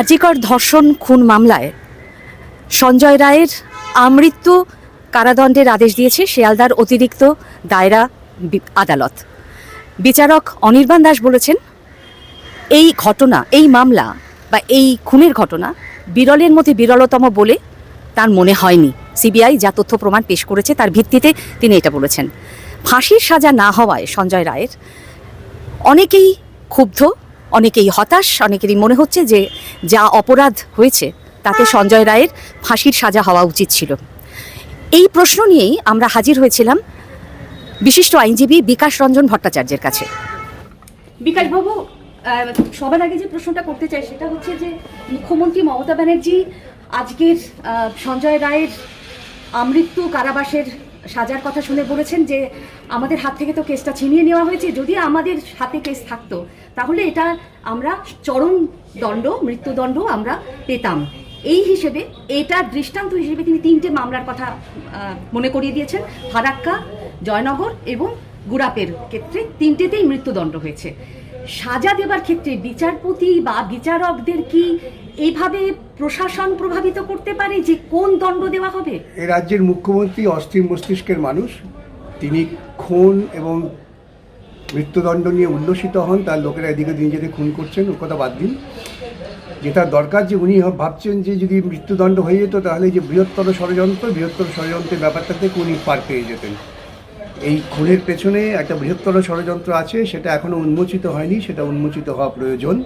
আজিকর ধর্ষণ খুন মামলায় সঞ্জয় রায়ের আমৃত্যু কারাদণ্ডের আদেশ দিয়েছে শিয়ালদার অতিরিক্ত দায়রা আদালত। বিচারক অনির্বাণ দাস বলেছেন, এই ঘটনা, এই মামলা বা এই খুনের ঘটনা বিরলের মধ্যে বিরলতম বলে তার মনে হয়নি। সিবিআই যা তথ্য প্রমাণ পেশ করেছে তার ভিত্তিতে তিনি এটা বলেছেন। ফাঁসির সাজা না হওয়ায় সঞ্জয় রায়ের অনেকেই ক্ষুব্ধ অনেকেই হতাশ, অনেকেরই মনে হচ্ছে যে যা অপরাধ হয়েছে তাতে সঞ্জয় রায়ের ফাঁসির সাজা হওয়া উচিত ছিল। এই প্রশ্ন নিয়েই আমরা হাজির হয়েছিলাম বিশিষ্ট আইনজীবী বিকাশ রঞ্জন ভট্টাচার্যের কাছে। বিকাশবাবু সবার আগে যে প্রশ্নটা করতে চাই সেটা হচ্ছে যে মুখ্যমন্ত্রী মমতা ব্যানার্জি আজকের সঞ্জয় রায়ের আমৃত্যু কারাবাসের সাজার কথা শুনে বলেছেন যে আমাদের হাত থেকে তো কেসটা ছিনিয়ে নেওয়া হয়েছে। যদি আমাদের হাতে কেস থাকতো, তাহলে এটা আমরা চরম দণ্ড, মৃত্যুদণ্ড আমরা পেতাম। এই হিসেবে, এটা দৃষ্টান্ত হিসেবে তিনি তিনটে মামলার কথা মনে করিয়ে দিয়েছেন। ফারাক্কা, জয়নগর এবং গুড়াপের ক্ষেত্রে তিনটেতেই মৃত্যুদণ্ড হয়েছে। সাজা দেবার ক্ষেত্রে বিচারপতি বা বিচারকদের কি এইভাবে প্রশাসন প্রভাবিত করতে পারে যে কোন দণ্ড দেওয়া হবে? এ রাজ্যের মুখ্যমন্ত্রী অস্থির মস্তিষ্কের মানুষ। তিনি খুন এবং মৃত্যুদণ্ড নিয়ে উল্লসিত হন, তার লোকেরা এদিকে দিন যেতে খুন করছেন ও কথা বাদ দিন। যেটা দরকার যে উনি ভাবছেন যে যদি মৃত্যুদণ্ড হয়ে যেত, তাহলে যে বৃহত্তর ষড়যন্ত্র, বৃহত্তর ষড়যন্ত্রের ব্যাপারটা থেকে উনি পার পেয়ে যেতেন। এই খুনের পেছনে একটা বৃহত্তর ষড়যন্ত্র আছে, সেটা এখনও উন্মোচিত হয়নি, সেটা উন্মোচিত হওয়া প্রয়োজন।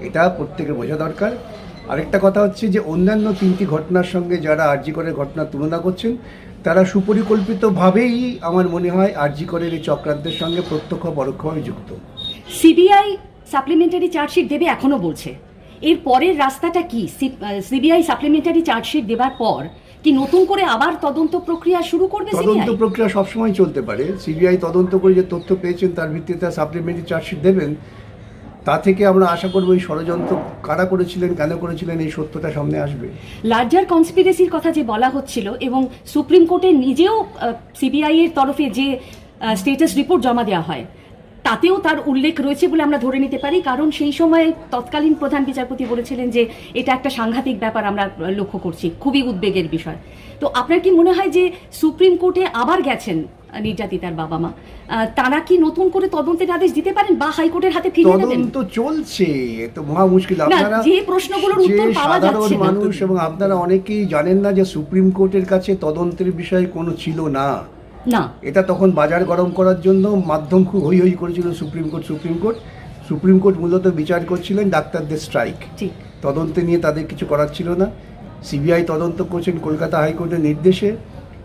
এটা প্রত্যেকের বোঝা দরকার। আরেকটা কথা হচ্ছে যে অন্যান্য তিনটি ঘটনার সঙ্গে যারা আরজিকরের ঘটনা তুলনা করছেন তারা সুপরিকল্পিতভাবেই আমার মনে হয় আরজিকরের এই চক্রান্তের সঙ্গে প্রত্যক্ষ পরোক্ষভাবে যুক্ত। সিবিআই সাপ্লিমেন্টারি চার্জশিট দেবে এখনও বলছে। এর পরের রাস্তাটা কি? সিবিআই সাপ্লিমেন্টারি চার্জশিট দেবার পর কি নতুন করে আবার তদন্ত প্রক্রিয়া শুরু করবে তদন্ত প্রক্রিয়া সবসময় চলতে পারে। সিবিআই তদন্ত করে যে তথ্য পেয়েছেন তার ভিত্তিতে সাপ্লিমেন্টারি চার্জশিট দেবেন তা থেকে আমরা আশা করব এই ষড়যন্ত্র কারা করেছিলেন, কেন করেছিলেন, এই সত্যটা সামনে আসবে। লার্জার কনস্পিরেসির কথা যে বলা হচ্ছিল এবং সুপ্রিম কোর্টে নিজেও সিবিআই এর তরফে যে স্টেটাস রিপোর্ট জমা দেওয়া হয়, তাতেও তার উল্লেখ রয়েছে বলে আমরা ধরে নিতে পারি। কারণ সেই সময় তৎকালীন প্রধান বিচারপতি বলেছিলেন যে, এটা একটা সাংঘাতিক ব্যাপার আমরা লক্ষ্য করছি, খুবই উদ্বেগের বিষয়। তো আপনার কি মনে হয় যে সুপ্রিম কোর্টে আবার গেছেন নির্যাতিতার বাবা মা। তারা কি নতুন করে তদন্তের আদেশ দিতে পারেন বা হাইকোর্টের হাতে ফিরিয়ে দেবেন? তদন্ত চলছে তো মহা মুশকিল। আপনারা যে প্রশ্নগুলোর উত্তর পাওয়া যাচ্ছে। মানুষ এবং আপনারা অনেকেই জানেন না যে সুপ্রিম কোর্টের কাছে তদন্তের বিষয় কোনো ছিল না। না। এটা তখন বাজার গরম করার জন্য মাধ্যম খুব হই হই করেছিল Supreme Court Supreme Court. Supreme Court মূলত বিচার করছিলেন ডাক্তারদের স্ট্রাইক। ঠিক। তদন্তে নিয়ে তাদের কিছু করার ছিল না। সিবিআই তদন্ত করছেন কলকাতা হাইকোর্টের নির্দেশে।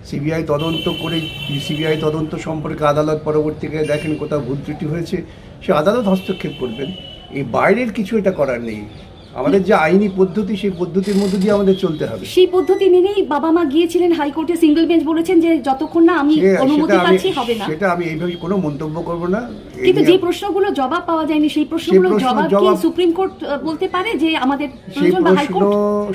সিবিআই তদন্ত করে সিবিআই তদন্ত সম্পর্কে আদালত পরবর্তীকালে দেখেন কোথাও ভুল ত্রুটি হয়েছে, সে আদালত হস্তক্ষেপ করবেন। এই বাইরের কিছু এটা করার নেই। আমাদের যে আইনি পদ্ধতি সেই পদ্ধতির মধ্যে দিয়ে আমাদের চলতে হবে। সেই পদ্ধতি মেনেই বাবা মা গিয়েছিলেন হাইকোর্টে সিঙ্গেল বেঞ্চ বলেছেন যে যতক্ষণ না আমি অনুমতি পাচ্ছি হবে না। সেটা আমি এইভাবে কোনো মন্তব্য করব না। কিন্তু যে প্রশ্নগুলো জবাব পাওয়া যায়নি সেই প্রশ্নগুলো প্রশ্ন জবাব কি সুপ্রিম কোর্ট বলতে পারে যে আমাদের প্রয়োজন বা হাইকোর্ট?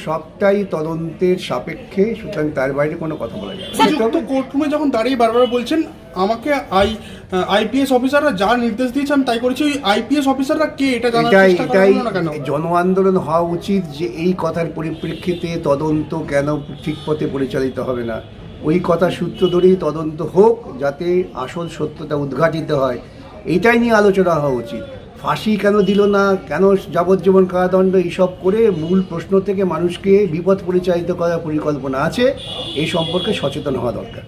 সবটাই তদন্তের সাপেক্ষে সুতরাং তার বাইরে কোনো কথা বলা যায় না। যুক্ত কোর্টরুমে যখন দাঁড়িয়ে বারবার বলছেন আমাকে আই আইপিএস অফিসাররা যা নির্দেশ দিয়েছেন তাই করেছি। ওই আইপিএস অফিসাররা কে এটা জানার চেষ্টা করা না কেন? জন আন্দোলন হওয়া উচিত যে এই কথার পরিপ্রেক্ষিতে তদন্ত কেন ঠিক পথে পরিচালিত হবে না। ওই কথা সূত্র ধরেই তদন্ত হোক যাতে আসল সত্যতা উদ্ঘাটিত হয়। এইটাই নিয়ে আলোচনা হওয়া উচিত। ফাঁসি কেন দিল না? কেন যাবজ্জীবন কারাদণ্ড? এইসব করে মূল প্রশ্ন থেকে মানুষকে বিপদ পরিচালিত করার পরিকল্পনা আছে। এই সম্পর্কে সচেতন হওয়া দরকার।